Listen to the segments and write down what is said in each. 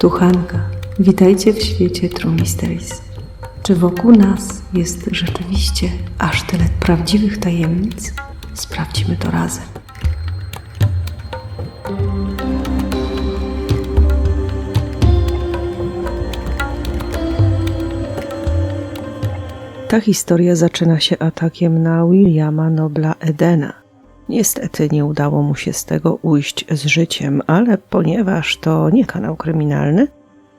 Tu Hanka. Witajcie w świecie True Mysteries. Czy wokół nas jest rzeczywiście aż tyle prawdziwych tajemnic? Sprawdźmy to razem. Ta historia zaczyna się atakiem na Williama Nobla Edena. Niestety nie udało mu się z tego ujść z życiem, ale ponieważ to nie kanał kryminalny,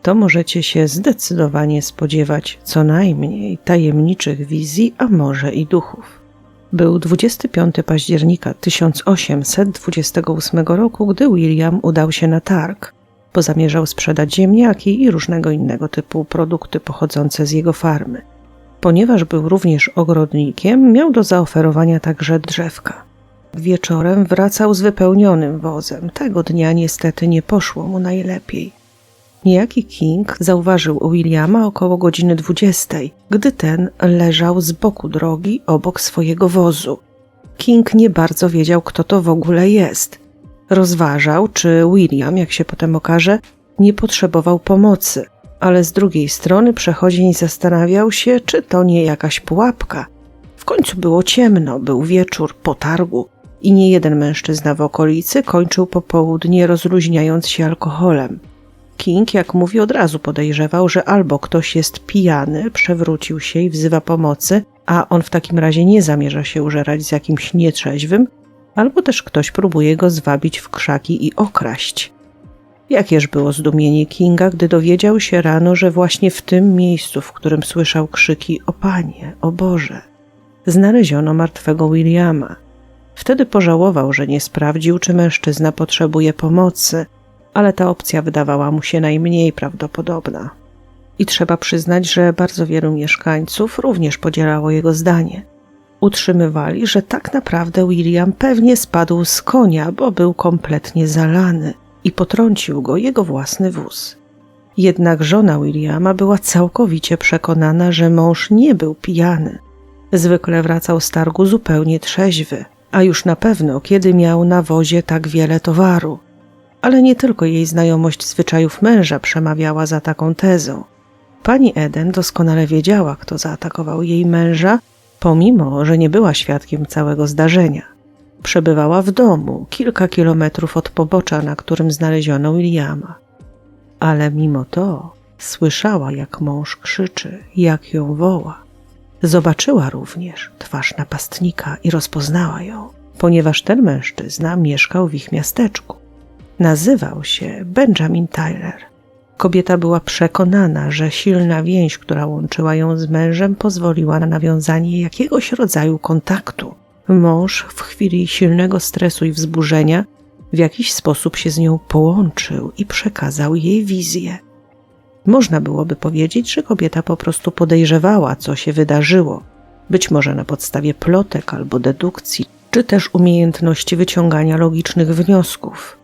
to możecie się zdecydowanie spodziewać co najmniej tajemniczych wizji, a może i duchów. Był 25 października 1828 roku, gdy William udał się na targ, bo zamierzał sprzedać ziemniaki i różnego innego typu produkty pochodzące z jego farmy. Ponieważ był również ogrodnikiem, miał do zaoferowania także drzewka. Wieczorem wracał z wypełnionym wozem. Tego dnia niestety nie poszło mu najlepiej. Niejaki King zauważył Williama około godziny dwudziestej, gdy ten leżał z boku drogi obok swojego wozu. King nie bardzo wiedział, kto to w ogóle jest. Rozważał, czy William, jak się potem okaże, nie potrzebował pomocy, ale z drugiej strony przechodzień zastanawiał się, czy to nie jakaś pułapka. W końcu było ciemno, był wieczór po targu i nie jeden mężczyzna w okolicy kończył popołudnie rozluźniając się alkoholem. King, jak mówi, od razu podejrzewał, że albo ktoś jest pijany, przewrócił się i wzywa pomocy, a on w takim razie nie zamierza się użerać z jakimś nietrzeźwym, albo też ktoś próbuje go zwabić w krzaki i okraść. Jakież było zdumienie Kinga, gdy dowiedział się rano, że właśnie w tym miejscu, w którym słyszał krzyki o Panie, o Boże, znaleziono martwego Williama. Wtedy pożałował, że nie sprawdził, czy mężczyzna potrzebuje pomocy, ale ta opcja wydawała mu się najmniej prawdopodobna. I trzeba przyznać, że bardzo wielu mieszkańców również podzielało jego zdanie. Utrzymywali, że tak naprawdę William pewnie spadł z konia, bo był kompletnie zalany i potrącił go jego własny wóz. Jednak żona Williama była całkowicie przekonana, że mąż nie był pijany. Zwykle wracał z targu zupełnie trzeźwy, a już na pewno kiedy miał na wozie tak wiele towaru. Ale nie tylko jej znajomość zwyczajów męża przemawiała za taką tezą. Pani Eden doskonale wiedziała, kto zaatakował jej męża, pomimo że nie była świadkiem całego zdarzenia. Przebywała w domu, kilka kilometrów od pobocza, na którym znaleziono Williama. Ale mimo to słyszała, jak mąż krzyczy, jak ją woła. Zobaczyła również twarz napastnika i rozpoznała ją, ponieważ ten mężczyzna mieszkał w ich miasteczku. Nazywał się Benjamin Tyler. Kobieta była przekonana, że silna więź, która łączyła ją z mężem, pozwoliła na nawiązanie jakiegoś rodzaju kontaktu. Mąż w chwili silnego stresu i wzburzenia w jakiś sposób się z nią połączył i przekazał jej wizję. Można byłoby powiedzieć, że kobieta po prostu podejrzewała, co się wydarzyło, być może na podstawie plotek albo dedukcji, czy też umiejętności wyciągania logicznych wniosków.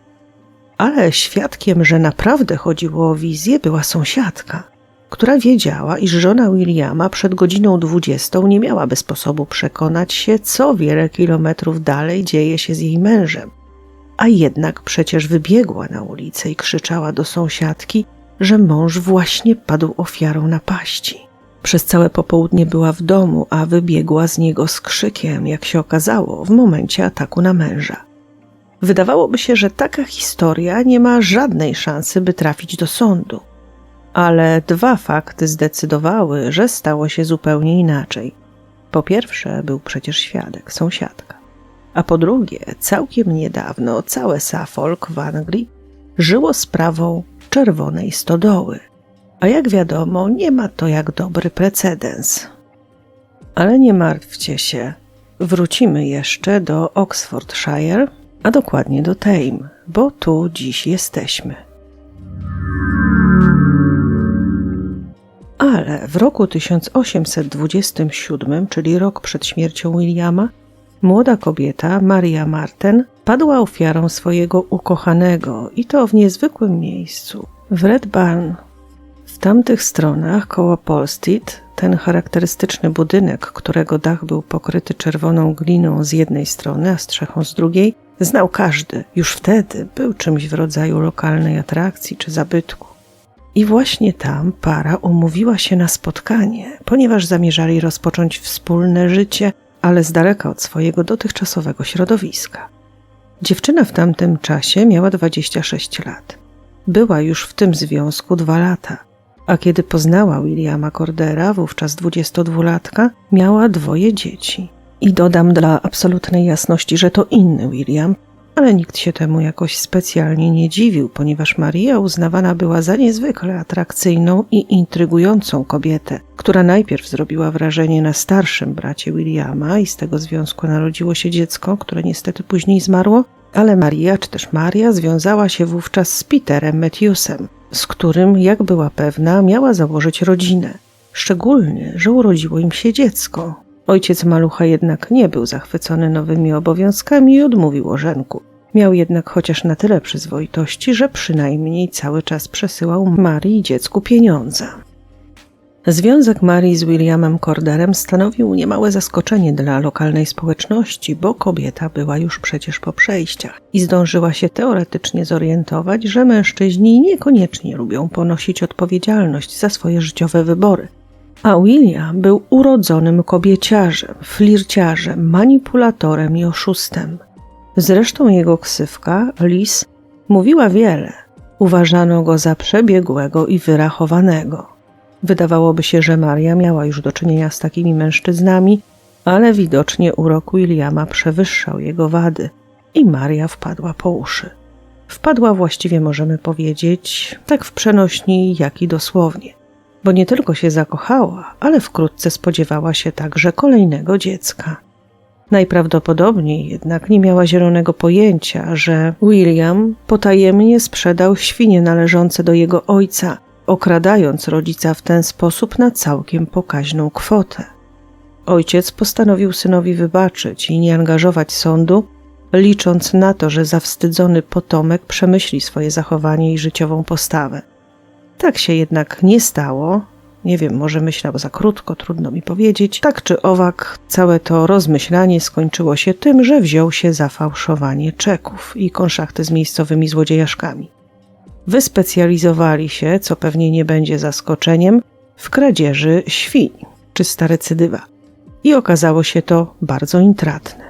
Ale świadkiem, że naprawdę chodziło o wizję, była sąsiadka, która wiedziała, iż żona Williama przed godziną dwudziestą nie miałaby sposobu przekonać się, co wiele kilometrów dalej dzieje się z jej mężem. A jednak przecież wybiegła na ulicę i krzyczała do sąsiadki, że mąż właśnie padł ofiarą napaści. Przez całe popołudnie była w domu, a wybiegła z niego z krzykiem, jak się okazało, w momencie ataku na męża. Wydawałoby się, że taka historia nie ma żadnej szansy, by trafić do sądu. Ale dwa fakty zdecydowały, że stało się zupełnie inaczej. Po pierwsze, był przecież świadek, sąsiadka. A po drugie, całkiem niedawno całe Suffolk w Anglii żyło sprawą czerwonej stodoły. A jak wiadomo, nie ma to jak dobry precedens. Ale nie martwcie się, wrócimy jeszcze do Oxfordshire, a dokładnie do Tame, bo tu dziś jesteśmy. Ale w roku 1827, czyli rok przed śmiercią Williama, młoda kobieta, Maria Marten, padła ofiarą swojego ukochanego i to w niezwykłym miejscu w Red Barn. W tamtych stronach koło Polstead ten charakterystyczny budynek, którego dach był pokryty czerwoną gliną z jednej strony, a strzechą z drugiej, znał każdy. Już wtedy był czymś w rodzaju lokalnej atrakcji czy zabytku. I właśnie tam para umówiła się na spotkanie, ponieważ zamierzali rozpocząć wspólne życie, ale z daleka od swojego dotychczasowego środowiska. Dziewczyna w tamtym czasie miała 26 lat. Była już w tym związku dwa lata, a kiedy poznała Williama Cordera, wówczas 22-latka, miała dwoje dzieci. I dodam dla absolutnej jasności, że to inny William, ale nikt się temu jakoś specjalnie nie dziwił, ponieważ Maria uznawana była za niezwykle atrakcyjną i intrygującą kobietę, która najpierw zrobiła wrażenie na starszym bracie Williama i z tego związku narodziło się dziecko, które niestety później zmarło, ale Maria, czy też Maria, związała się wówczas z Peterem Matthewsem, z którym, jak była pewna, miała założyć rodzinę. Szczególnie, że urodziło im się dziecko. Ojciec malucha jednak nie był zachwycony nowymi obowiązkami i odmówił orzenku. Miał jednak chociaż na tyle przyzwoitości, że przynajmniej cały czas przesyłał Marii dziecku pieniądze. Związek Marii z Williamem Corderem stanowił niemałe zaskoczenie dla lokalnej społeczności, bo kobieta była już przecież po przejściach i zdążyła się teoretycznie zorientować, że mężczyźni niekoniecznie lubią ponosić odpowiedzialność za swoje życiowe wybory. A William był urodzonym kobieciarzem, flirciarzem, manipulatorem i oszustem. Zresztą jego ksywka, Lis, mówiła wiele. Uważano go za przebiegłego i wyrachowanego. Wydawałoby się, że Maria miała już do czynienia z takimi mężczyznami, ale widocznie urok Williama przewyższał jego wady i Maria wpadła po uszy. Wpadła właściwie, możemy powiedzieć, tak w przenośni, jak i dosłownie, bo nie tylko się zakochała, ale wkrótce spodziewała się także kolejnego dziecka. Najprawdopodobniej jednak nie miała zielonego pojęcia, że William potajemnie sprzedał świnie należące do jego ojca, okradając rodzica w ten sposób na całkiem pokaźną kwotę. Ojciec postanowił synowi wybaczyć i nie angażować sądu, licząc na to, że zawstydzony potomek przemyśli swoje zachowanie i życiową postawę. Tak się jednak nie stało, nie wiem, może myślał za krótko, trudno mi powiedzieć. Tak czy owak, całe to rozmyślanie skończyło się tym, że wziął się za fałszowanie czeków i konszachty z miejscowymi złodziejaszkami. Wyspecjalizowali się, co pewnie nie będzie zaskoczeniem, w kradzieży świń, czysta recydywa. I okazało się to bardzo intratne.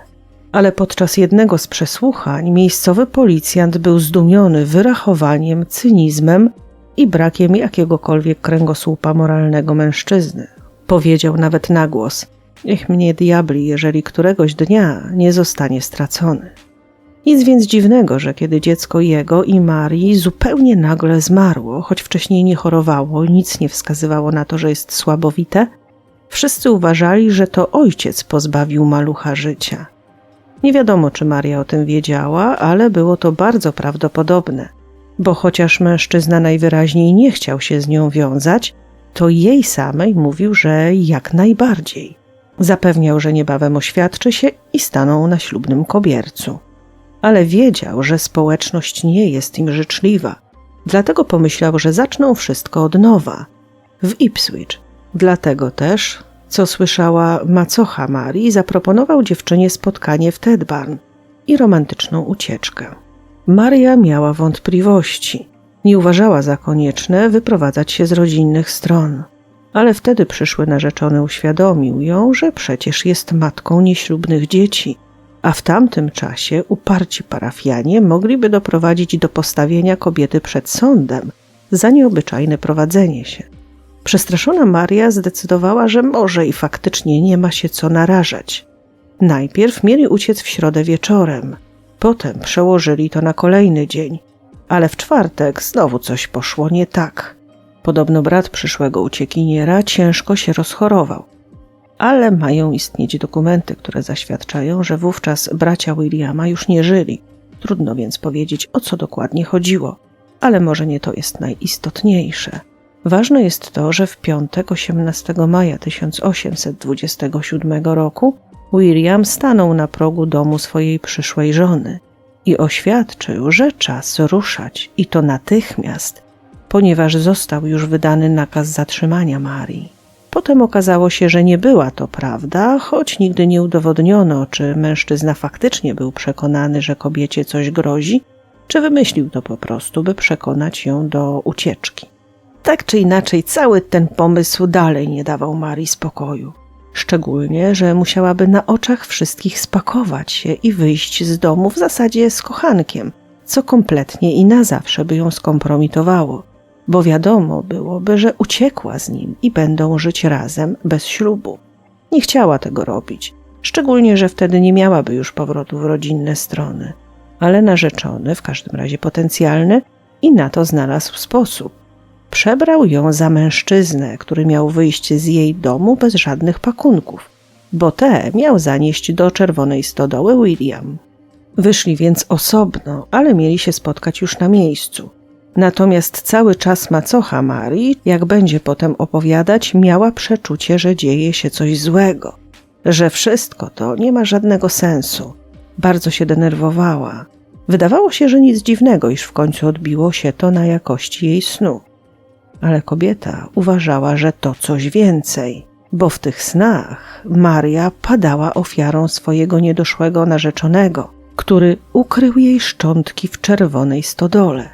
Ale podczas jednego z przesłuchań miejscowy policjant był zdumiony wyrachowaniem, cynizmem i brakiem jakiegokolwiek kręgosłupa moralnego mężczyzny. Powiedział nawet na głos: Niech mnie diabli, jeżeli któregoś dnia nie zostanie stracony. Nic więc dziwnego, że kiedy dziecko jego i Marii zupełnie nagle zmarło, choć wcześniej nie chorowało, nic nie wskazywało na to, że jest słabowite, wszyscy uważali, że to ojciec pozbawił malucha życia. Nie wiadomo, czy Maria o tym wiedziała, ale było to bardzo prawdopodobne bo chociaż mężczyzna najwyraźniej nie chciał się z nią wiązać, to jej samej mówił, że jak najbardziej. Zapewniał, że niebawem oświadczy się i stanął na ślubnym kobiercu. Ale wiedział, że społeczność nie jest im życzliwa, dlatego pomyślał, że zaczną wszystko od nowa w Ipswich. Dlatego też, co słyszała macocha Marii, zaproponował dziewczynie spotkanie w Tedbarn i romantyczną ucieczkę. Maria miała wątpliwości. Nie uważała za konieczne wyprowadzać się z rodzinnych stron. Ale wtedy przyszły narzeczony uświadomił ją, że przecież jest matką nieślubnych dzieci, a w tamtym czasie uparci parafianie mogliby doprowadzić do postawienia kobiety przed sądem za nieobyczajne prowadzenie się. Przestraszona Maria zdecydowała, że może i faktycznie nie ma się co narażać. Najpierw mieli uciec w środę wieczorem – Potem przełożyli to na kolejny dzień, ale w czwartek znowu coś poszło nie tak. Podobno brat przyszłego uciekiniera ciężko się rozchorował. Ale mają istnieć dokumenty, które zaświadczają, że wówczas bracia Williama już nie żyli. Trudno więc powiedzieć, o co dokładnie chodziło, ale może nie to jest najistotniejsze. Ważne jest to, że w piątek 18 maja 1827 roku William stanął na progu domu swojej przyszłej żony i oświadczył, że czas ruszać i to natychmiast, ponieważ został już wydany nakaz zatrzymania Marii. Potem okazało się, że nie była to prawda, choć nigdy nie udowodniono, czy mężczyzna faktycznie był przekonany, że kobiecie coś grozi, czy wymyślił to po prostu, by przekonać ją do ucieczki. Tak czy inaczej, cały ten pomysł dalej nie dawał Marii spokoju. Szczególnie, że musiałaby na oczach wszystkich spakować się i wyjść z domu w zasadzie z kochankiem, co kompletnie i na zawsze by ją skompromitowało, bo wiadomo byłoby, że uciekła z nim i będą żyć razem bez ślubu. Nie chciała tego robić, szczególnie, że wtedy nie miałaby już powrotu w rodzinne strony, ale narzeczony, w każdym razie potencjalny, i na to znalazł sposób. Przebrał ją za mężczyznę, który miał wyjść z jej domu bez żadnych pakunków, bo te miał zanieść do czerwonej stodoły William. Wyszli więc osobno, ale mieli się spotkać już na miejscu. Natomiast cały czas macocha Marii, jak będzie potem opowiadać, miała przeczucie, że dzieje się coś złego, że wszystko to nie ma żadnego sensu. Bardzo się denerwowała. Wydawało się, że nic dziwnego, iż w końcu odbiło się to na jakości jej snu. Ale kobieta uważała, że to coś więcej, bo w tych snach Maria padała ofiarą swojego niedoszłego narzeczonego, który ukrył jej szczątki w czerwonej stodole.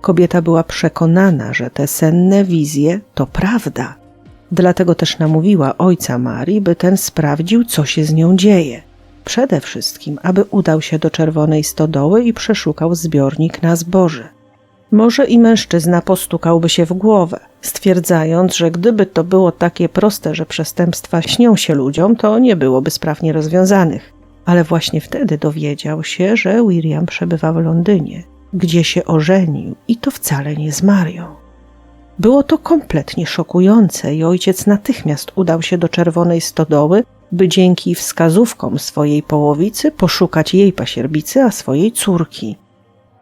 Kobieta była przekonana, że te senne wizje to prawda. Dlatego też namówiła ojca Marii, by ten sprawdził, co się z nią dzieje. Przede wszystkim, aby udał się do czerwonej stodoły i przeszukał zbiornik na zboże. Może i mężczyzna postukałby się w głowę, stwierdzając, że gdyby to było takie proste, że przestępstwa śnią się ludziom, to nie byłoby spraw nierozwiązanych. Ale właśnie wtedy dowiedział się, że William przebywa w Londynie, gdzie się ożenił i to wcale nie z Marią. Było to kompletnie szokujące i ojciec natychmiast udał się do czerwonej stodoły, by dzięki wskazówkom swojej połowicy poszukać jej pasierbicy, a swojej córki.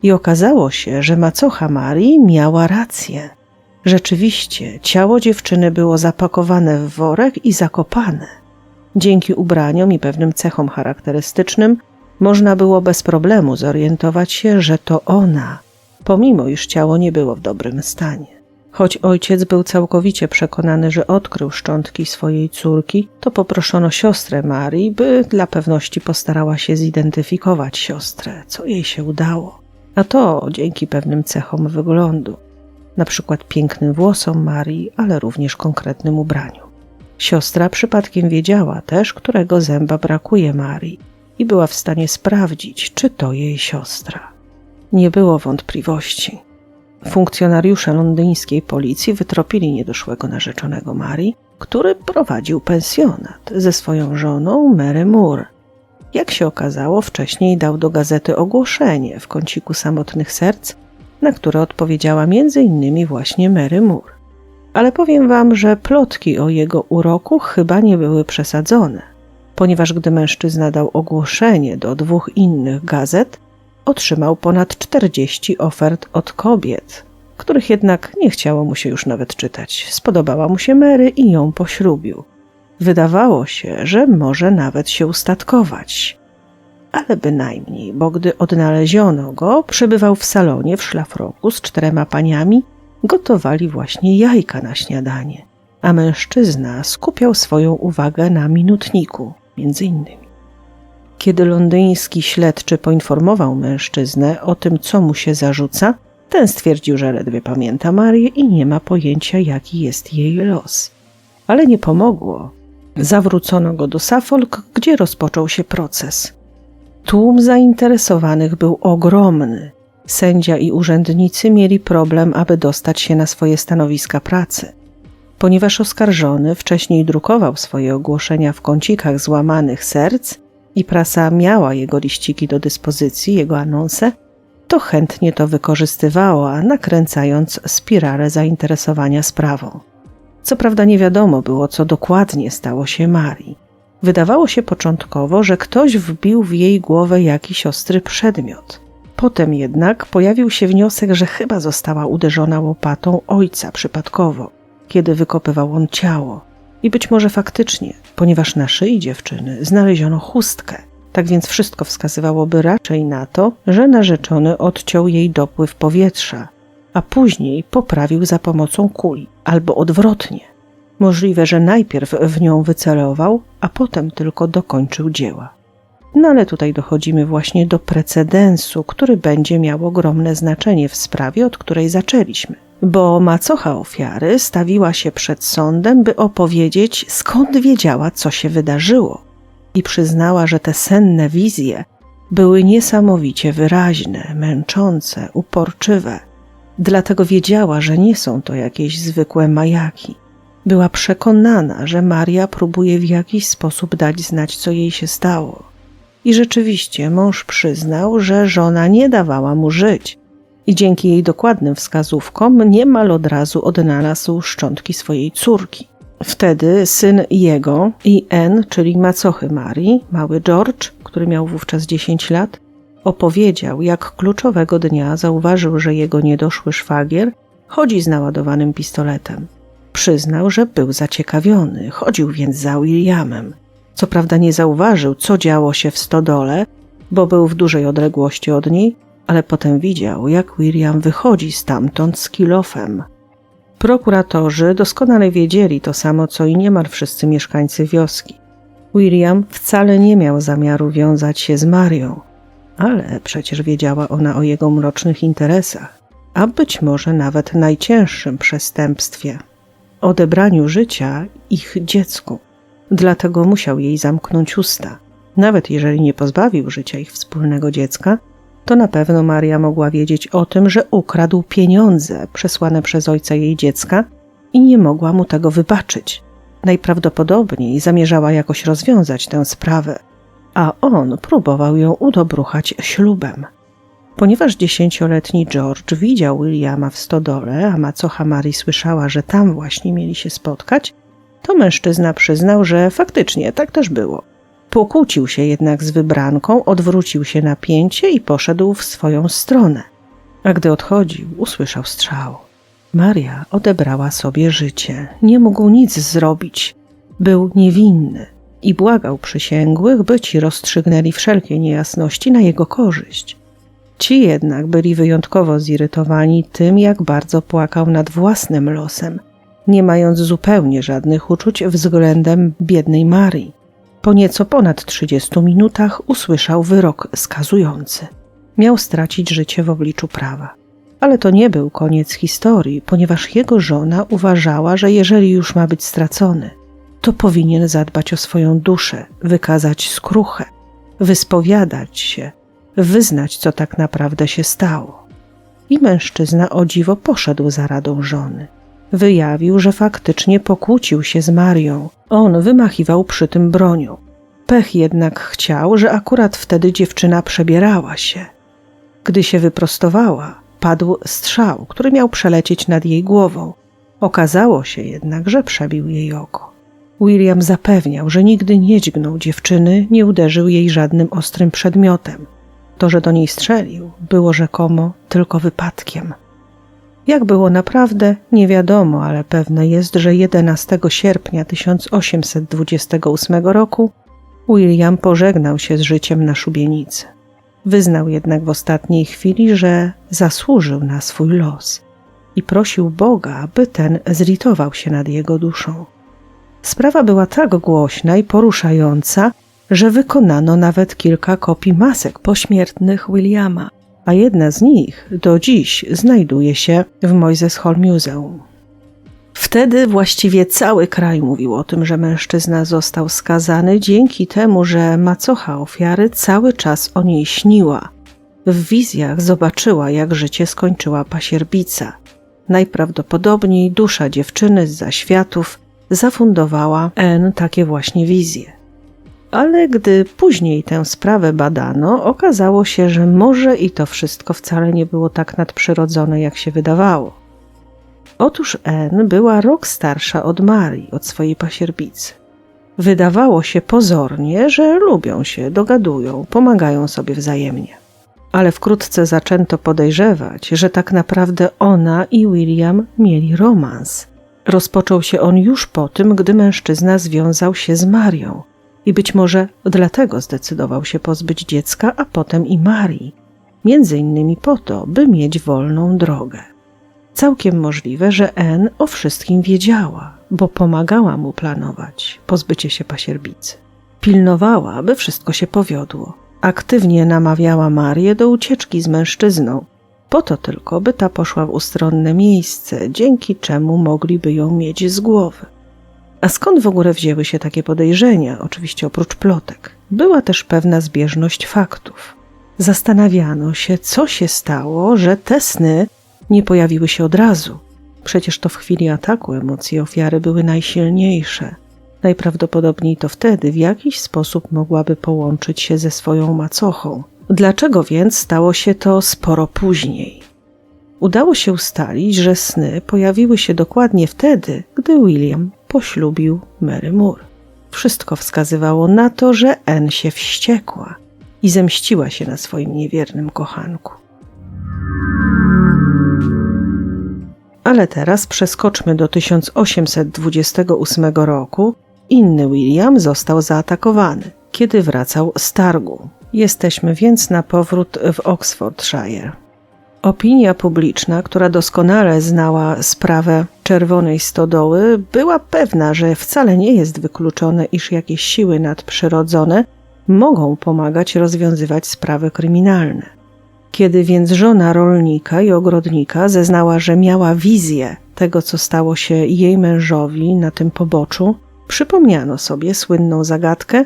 I okazało się, że macocha Marii miała rację. Rzeczywiście, ciało dziewczyny było zapakowane w worek i zakopane. Dzięki ubraniom i pewnym cechom charakterystycznym można było bez problemu zorientować się, że to ona, pomimo iż ciało nie było w dobrym stanie. Choć ojciec był całkowicie przekonany, że odkrył szczątki swojej córki, to poproszono siostrę Marii, by dla pewności postarała się zidentyfikować siostrę, co jej się udało. A to dzięki pewnym cechom wyglądu, na przykład pięknym włosom Marii, ale również konkretnym ubraniu. Siostra przypadkiem wiedziała też, którego zęba brakuje Marii i była w stanie sprawdzić, czy to jej siostra. Nie było wątpliwości. Funkcjonariusze londyńskiej policji wytropili niedoszłego narzeczonego Marii, który prowadził pensjonat ze swoją żoną Mary Moore. Jak się okazało, wcześniej dał do gazety ogłoszenie w kąciku samotnych serc, na które odpowiedziała m.in. właśnie Mary Moore. Ale powiem wam, że plotki o jego uroku chyba nie były przesadzone, ponieważ gdy mężczyzna dał ogłoszenie do dwóch innych gazet, otrzymał ponad 40 ofert od kobiet, których jednak nie chciało mu się już nawet czytać. Spodobała mu się Mary i ją poślubił. Wydawało się, że może nawet się ustatkować. Ale bynajmniej, bo gdy odnaleziono go, przebywał w salonie w szlafroku z czterema paniami, gotowali właśnie jajka na śniadanie, a mężczyzna skupiał swoją uwagę na minutniku, między innymi. Kiedy londyński śledczy poinformował mężczyznę o tym, co mu się zarzuca, ten stwierdził, że ledwie pamięta Marię i nie ma pojęcia, jaki jest jej los. Ale nie pomogło. Zawrócono go do Suffolk, gdzie rozpoczął się proces. Tłum zainteresowanych był ogromny. Sędzia i urzędnicy mieli problem, aby dostać się na swoje stanowiska pracy. Ponieważ oskarżony wcześniej drukował swoje ogłoszenia w kącikach złamanych serc, i prasa miała jego liściki do dyspozycji, jego anonse, to chętnie to wykorzystywała, nakręcając spiralę zainteresowania sprawą. Co prawda nie wiadomo było, co dokładnie stało się Marii. Wydawało się początkowo, że ktoś wbił w jej głowę jakiś ostry przedmiot. Potem jednak pojawił się wniosek, że chyba została uderzona łopatą ojca przypadkowo, kiedy wykopywał on ciało. I być może faktycznie, ponieważ na szyi dziewczyny znaleziono chustkę. Tak więc wszystko wskazywałoby raczej na to, że narzeczony odciął jej dopływ powietrza, a później poprawił za pomocą kuli, albo odwrotnie. Możliwe, że najpierw w nią wycelował, a potem tylko dokończył dzieła. No ale tutaj dochodzimy właśnie do precedensu, który będzie miał ogromne znaczenie w sprawie, od której zaczęliśmy, bo macocha ofiary stawiła się przed sądem, by opowiedzieć, skąd wiedziała, co się wydarzyło, i przyznała, że te senne wizje były niesamowicie wyraźne, męczące, uporczywe. Dlatego wiedziała, że nie są to jakieś zwykłe majaki. Była przekonana, że Maria próbuje w jakiś sposób dać znać, co jej się stało. I rzeczywiście mąż przyznał, że żona nie dawała mu żyć, i dzięki jej dokładnym wskazówkom niemal od razu odnalazł szczątki swojej córki. Wtedy syn jego i N, czyli macochy Marii, mały George, który miał wówczas 10 lat, opowiedział, jak kluczowego dnia zauważył, że jego niedoszły szwagier chodzi z naładowanym pistoletem. Przyznał, że był zaciekawiony, chodził więc za Williamem. Co prawda nie zauważył, co działo się w stodole, bo był w dużej odległości od niej, ale potem widział, jak William wychodzi stamtąd z kilofem. Prokuratorzy doskonale wiedzieli to samo, co i niemal wszyscy mieszkańcy wioski. William wcale nie miał zamiaru wiązać się z Marią, ale przecież wiedziała ona o jego mrocznych interesach, a być może nawet najcięższym przestępstwie odebraniu życia ich dziecku. Dlatego musiał jej zamknąć usta. Nawet jeżeli nie pozbawił życia ich wspólnego dziecka, to na pewno Maria mogła wiedzieć o tym, że ukradł pieniądze przesłane przez ojca jej dziecka i nie mogła mu tego wybaczyć. Najprawdopodobniej zamierzała jakoś rozwiązać tę sprawę, a on próbował ją udobruchać ślubem. Ponieważ dziesięcioletni George widział Williama w stodole, a macocha Marii słyszała, że tam właśnie mieli się spotkać, to mężczyzna przyznał, że faktycznie tak też było. Pokłócił się jednak z wybranką, odwrócił się na pięcie i poszedł w swoją stronę. A gdy odchodził, usłyszał strzał. Maria odebrała sobie życie. Nie mógł nic zrobić. Był niewinny i błagał przysięgłych, by ci rozstrzygnęli wszelkie niejasności na jego korzyść. Ci jednak byli wyjątkowo zirytowani tym, jak bardzo płakał nad własnym losem, nie mając zupełnie żadnych uczuć względem biednej Marii. Po nieco ponad 30 minutach usłyszał wyrok skazujący. Miał stracić życie w obliczu prawa. Ale to nie był koniec historii, ponieważ jego żona uważała, że jeżeli już ma być stracony, to powinien zadbać o swoją duszę, wykazać skruchę, wyspowiadać się, wyznać, co tak naprawdę się stało. I mężczyzna o dziwo poszedł za radą żony. Wyjawił, że faktycznie pokłócił się z Marią. On wymachiwał przy tym bronią. Pech jednak chciał, że akurat wtedy dziewczyna przebierała się. Gdy się wyprostowała, padł strzał, który miał przelecieć nad jej głową. Okazało się jednak, że przebił jej oko. William zapewniał, że nigdy nie dźgnął dziewczyny, nie uderzył jej żadnym ostrym przedmiotem. To, że do niej strzelił, było rzekomo tylko wypadkiem. Jak było naprawdę, nie wiadomo, ale pewne jest, że 11 sierpnia 1828 roku William pożegnał się z życiem na szubienicy. Wyznał jednak w ostatniej chwili, że zasłużył na swój los i prosił Boga, aby ten zlitował się nad jego duszą. Sprawa była tak głośna i poruszająca, że wykonano nawet kilka kopii masek pośmiertnych Williama, a jedna z nich do dziś znajduje się w Moises Hall Museum. Wtedy właściwie cały kraj mówił o tym, że mężczyzna został skazany dzięki temu, że macocha ofiary cały czas o niej śniła. W wizjach zobaczyła, jak życie skończyła pasierbica. Najprawdopodobniej dusza dziewczyny z zaświatów zafundowała N takie właśnie wizje ale gdy później tę sprawę badano, okazało się, że może i to wszystko wcale nie było tak nadprzyrodzone, jak się wydawało. Otóż N była rok starsza od Marii, od swojej pasierbicy. Wydawało się pozornie, że lubią się, dogadują, pomagają sobie wzajemnie. Ale wkrótce zaczęto podejrzewać, że tak naprawdę ona i William mieli romans. Rozpoczął się on już po tym, gdy mężczyzna związał się z Marią, i być może dlatego zdecydował się pozbyć dziecka, a potem i Marii, między innymi po to, by mieć wolną drogę. Całkiem możliwe, że N o wszystkim wiedziała, bo pomagała mu planować pozbycie się pasierbicy. Pilnowała, aby wszystko się powiodło. Aktywnie namawiała Marię do ucieczki z mężczyzną, po to tylko, by ta poszła w ustronne miejsce, dzięki czemu mogliby ją mieć z głowy. A skąd w ogóle wzięły się takie podejrzenia, oczywiście oprócz plotek? Była też pewna zbieżność faktów. Zastanawiano się, co się stało, że te sny nie pojawiły się od razu. Przecież to w chwili ataku emocje ofiary były najsilniejsze. Najprawdopodobniej to wtedy w jakiś sposób mogłaby połączyć się ze swoją macochą. Dlaczego więc stało się to sporo później? Udało się ustalić, że sny pojawiły się dokładnie wtedy, gdy William poślubił Mary Moore. Wszystko wskazywało na to, że Anne się wściekła i zemściła się na swoim niewiernym kochanku. Ale teraz przeskoczmy do 1828 roku. Inny William został zaatakowany, kiedy wracał z targu. Jesteśmy więc na powrót w Oxfordshire. Opinia publiczna, która doskonale znała sprawę czerwonej stodoły, była pewna, że wcale nie jest wykluczone, iż jakieś siły nadprzyrodzone mogą pomagać rozwiązywać sprawy kryminalne. Kiedy więc żona rolnika i ogrodnika zeznała, że miała wizję tego, co stało się jej mężowi na tym poboczu, przypomniano sobie słynną zagadkę,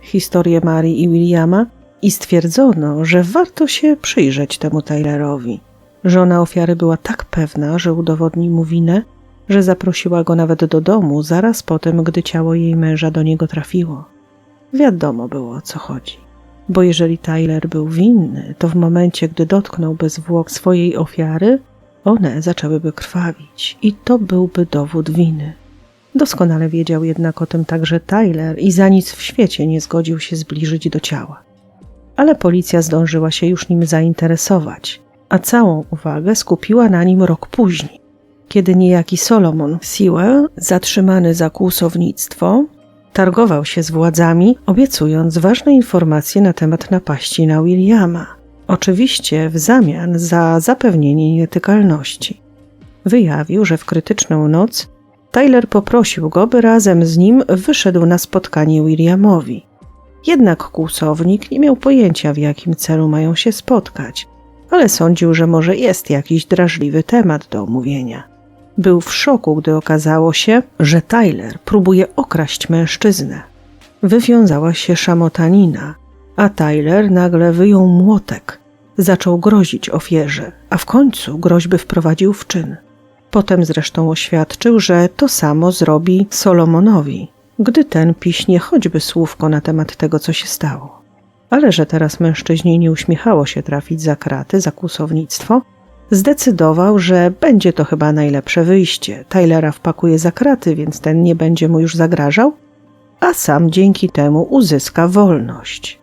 historię Marii i Williama i stwierdzono, że warto się przyjrzeć temu Tylerowi. Żona ofiary była tak pewna, że udowodni mu winę, że zaprosiła go nawet do domu zaraz po tym, gdy ciało jej męża do niego trafiło. Wiadomo było o co chodzi. Bo jeżeli Tyler był winny, to w momencie, gdy dotknąłby zwłok swojej ofiary, one zaczęłyby krwawić i to byłby dowód winy. Doskonale wiedział jednak o tym także Tyler i za nic w świecie nie zgodził się zbliżyć do ciała. Ale policja zdążyła się już nim zainteresować, a całą uwagę skupiła na nim rok później, kiedy niejaki Solomon Sewell, zatrzymany za kłusownictwo, targował się z władzami, obiecując ważne informacje na temat napaści na Williama. Oczywiście w zamian za zapewnienie nietykalności. Wyjawił, że w krytyczną noc Tyler poprosił go, by razem z nim wyszedł na spotkanie Williamowi. Jednak kłusownik nie miał pojęcia, w jakim celu mają się spotkać, ale sądził, że może jest jakiś drażliwy temat do omówienia. Był w szoku, gdy okazało się, że Tyler próbuje okraść mężczyznę. Wywiązała się szamotanina, a Tyler nagle wyjął młotek. Zaczął grozić ofierze, a w końcu groźby wprowadził w czyn. Potem zresztą oświadczył, że to samo zrobi Solomonowi, gdy ten piśnie choćby słówko na temat tego, co się stało. Ale że teraz mężczyźnie nie uśmiechało się trafić za kraty, za kłusownictwo, zdecydował, że będzie to chyba najlepsze wyjście. Tylera wpakuje za kraty, więc ten nie będzie mu już zagrażał, a sam dzięki temu uzyska wolność.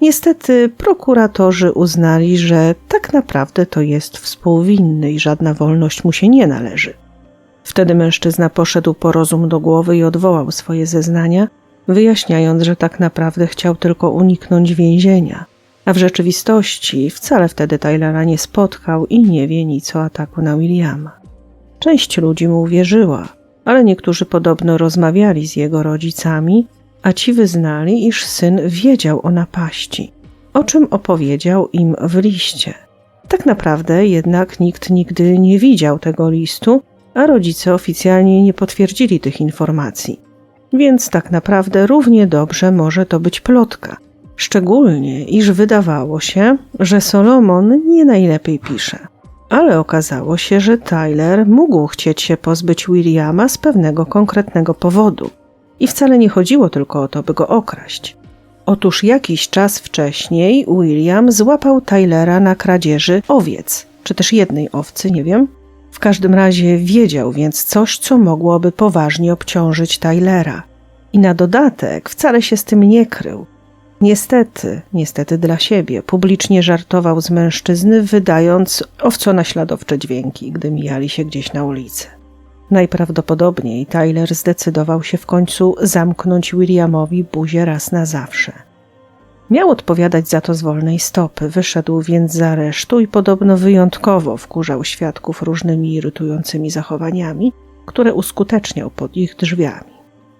Niestety prokuratorzy uznali, że tak naprawdę to jest współwinny i żadna wolność mu się nie należy. Wtedy mężczyzna poszedł po rozum do głowy i odwołał swoje zeznania, wyjaśniając, że tak naprawdę chciał tylko uniknąć więzienia, a w rzeczywistości wcale wtedy Tylera nie spotkał i nie wie nic o ataku na Williama. Część ludzi mu uwierzyła, ale niektórzy podobno rozmawiali z jego rodzicami, a ci wyznali, iż syn wiedział o napaści, o czym opowiedział im w liście. Tak naprawdę jednak nikt nigdy nie widział tego listu, a rodzice oficjalnie nie potwierdzili tych informacji. Więc tak naprawdę równie dobrze może to być plotka. Szczególnie, iż wydawało się, że Solomon nie najlepiej pisze. Ale okazało się, że Tyler mógł chcieć się pozbyć Williama z pewnego konkretnego powodu. I wcale nie chodziło tylko o to, by go okraść. Otóż jakiś czas wcześniej William złapał Tylera na kradzieży owiec, czy też jednej owcy, nie wiem, w każdym razie wiedział więc coś, co mogłoby poważnie obciążyć Tylera. I na dodatek wcale się z tym nie krył. Niestety, niestety dla siebie, publicznie żartował z mężczyzny, wydając owco naśladowcze dźwięki, gdy mijali się gdzieś na ulicy. Najprawdopodobniej Tyler zdecydował się w końcu zamknąć Williamowi buzię raz na zawsze. Miał odpowiadać za to z wolnej stopy, wyszedł więc z aresztu i podobno wyjątkowo wkurzał świadków różnymi irytującymi zachowaniami, które uskuteczniał pod ich drzwiami.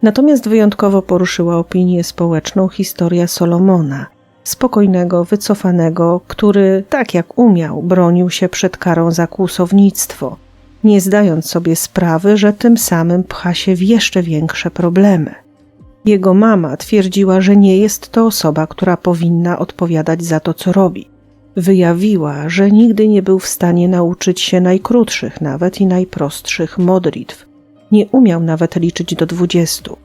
Natomiast wyjątkowo poruszyła opinię społeczną historia Solomona, spokojnego, wycofanego, który, tak jak umiał, bronił się przed karą za kłusownictwo, nie zdając sobie sprawy, że tym samym pcha się w jeszcze większe problemy. Jego mama twierdziła, że nie jest to osoba, która powinna odpowiadać za to, co robi. Wyjawiła, że nigdy nie był w stanie nauczyć się najkrótszych, nawet i najprostszych modlitw. Nie umiał nawet liczyć do dwudziestu.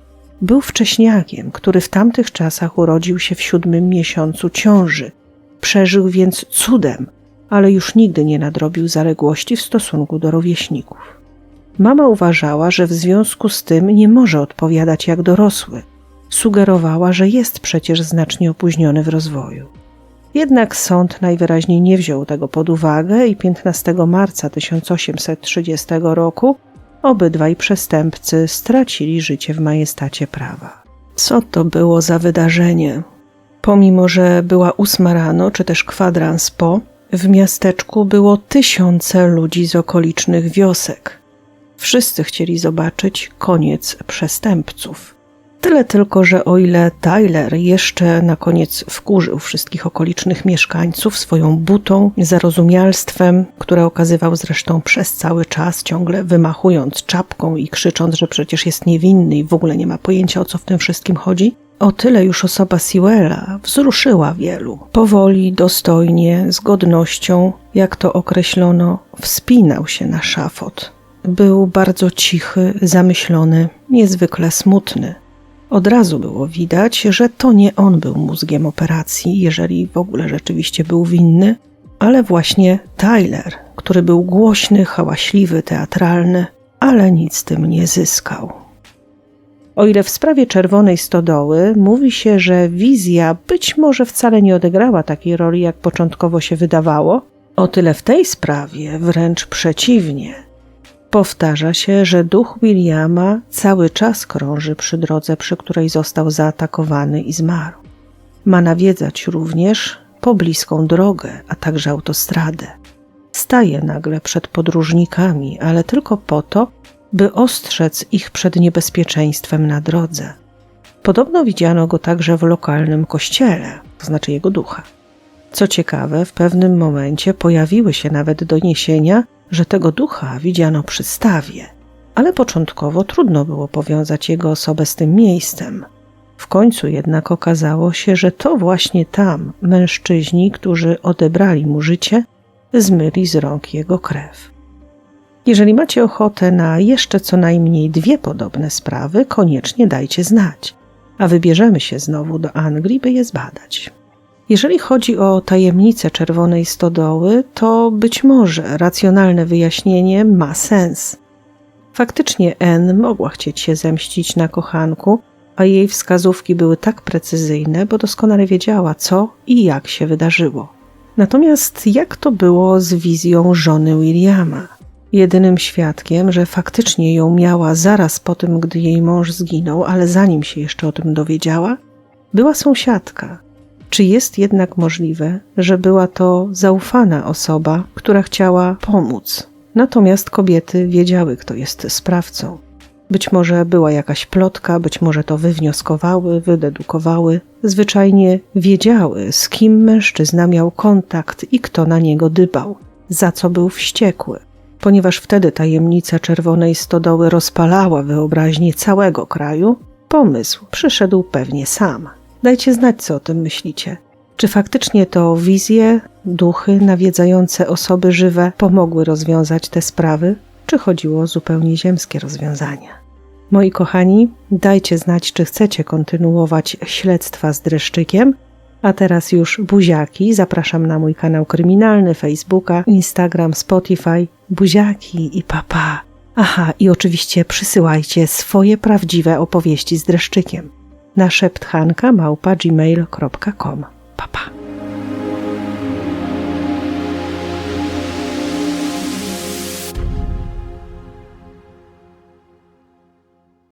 Był wcześniakiem, który w tamtych czasach urodził się w siódmym miesiącu ciąży. Przeżył więc cudem, ale już nigdy nie nadrobił zaległości w stosunku do rówieśników. Mama uważała, że w związku z tym nie może odpowiadać jak dorosły. Sugerowała, że jest przecież znacznie opóźniony w rozwoju. Jednak sąd najwyraźniej nie wziął tego pod uwagę i 15 marca 1830 roku obydwaj przestępcy stracili życie w majestacie prawa. Co to było za wydarzenie? Pomimo, że była ósma rano, czy też kwadrans po, w miasteczku było tysiące ludzi z okolicznych wiosek. Wszyscy chcieli zobaczyć koniec przestępców. Tyle tylko, że o ile Tyler jeszcze na koniec wkurzył wszystkich okolicznych mieszkańców swoją butą, zarozumialstwem, które okazywał zresztą przez cały czas, ciągle wymachując czapką i krzycząc, że przecież jest niewinny i w ogóle nie ma pojęcia o co w tym wszystkim chodzi, o tyle już osoba Sewella wzruszyła wielu. Powoli, dostojnie, z godnością, jak to określono, wspinał się na szafot. Był bardzo cichy, zamyślony, niezwykle smutny. Od razu było widać, że to nie on był mózgiem operacji, jeżeli w ogóle rzeczywiście był winny, ale właśnie Tyler, który był głośny, hałaśliwy, teatralny, ale nic z tym nie zyskał. O ile w sprawie Czerwonej Stodoły mówi się, że wizja być może wcale nie odegrała takiej roli, jak początkowo się wydawało, o tyle w tej sprawie wręcz przeciwnie. Powtarza się, że duch Williama cały czas krąży przy drodze, przy której został zaatakowany i zmarł. Ma nawiedzać również pobliską drogę, a także autostradę. Staje nagle przed podróżnikami, ale tylko po to, by ostrzec ich przed niebezpieczeństwem na drodze. Podobno widziano go także w lokalnym kościele, to znaczy jego ducha. Co ciekawe, w pewnym momencie pojawiły się nawet doniesienia, że tego ducha widziano przy stawie, ale początkowo trudno było powiązać jego osobę z tym miejscem. W końcu jednak okazało się, że to właśnie tam mężczyźni, którzy odebrali mu życie, zmyli z rąk jego krew. Jeżeli macie ochotę na jeszcze co najmniej dwie podobne sprawy, koniecznie dajcie znać, a wybierzemy się znowu do Anglii, by je zbadać. Jeżeli chodzi o tajemnicę czerwonej stodoły, to być może racjonalne wyjaśnienie ma sens. Faktycznie N mogła chcieć się zemścić na kochanku, a jej wskazówki były tak precyzyjne, bo doskonale wiedziała, co i jak się wydarzyło. Natomiast jak to było z wizją żony Williama? Jedynym świadkiem, że faktycznie ją miała zaraz po tym, gdy jej mąż zginął, ale zanim się jeszcze o tym dowiedziała, była sąsiadka, czy jest jednak możliwe, że była to zaufana osoba, która chciała pomóc? Natomiast kobiety wiedziały, kto jest sprawcą. Być może była jakaś plotka, być może to wywnioskowały, wydedukowały. Zwyczajnie wiedziały, z kim mężczyzna miał kontakt i kto na niego dybał, za co był wściekły. Ponieważ wtedy tajemnica czerwonej stodoły rozpalała wyobraźnię całego kraju, pomysł przyszedł pewnie sam. Dajcie znać, co o tym myślicie. Czy faktycznie to wizje, duchy nawiedzające osoby żywe pomogły rozwiązać te sprawy, czy chodziło o zupełnie ziemskie rozwiązania? Moi kochani, dajcie znać, czy chcecie kontynuować śledztwa z dreszczykiem. A teraz już buziaki. Zapraszam na mój kanał kryminalny, Facebooka, Instagram, Spotify. Buziaki i papa. Aha, i oczywiście przysyłajcie swoje prawdziwe opowieści z dreszczykiem na szepthanka małpa gmail.com. Pa, pa.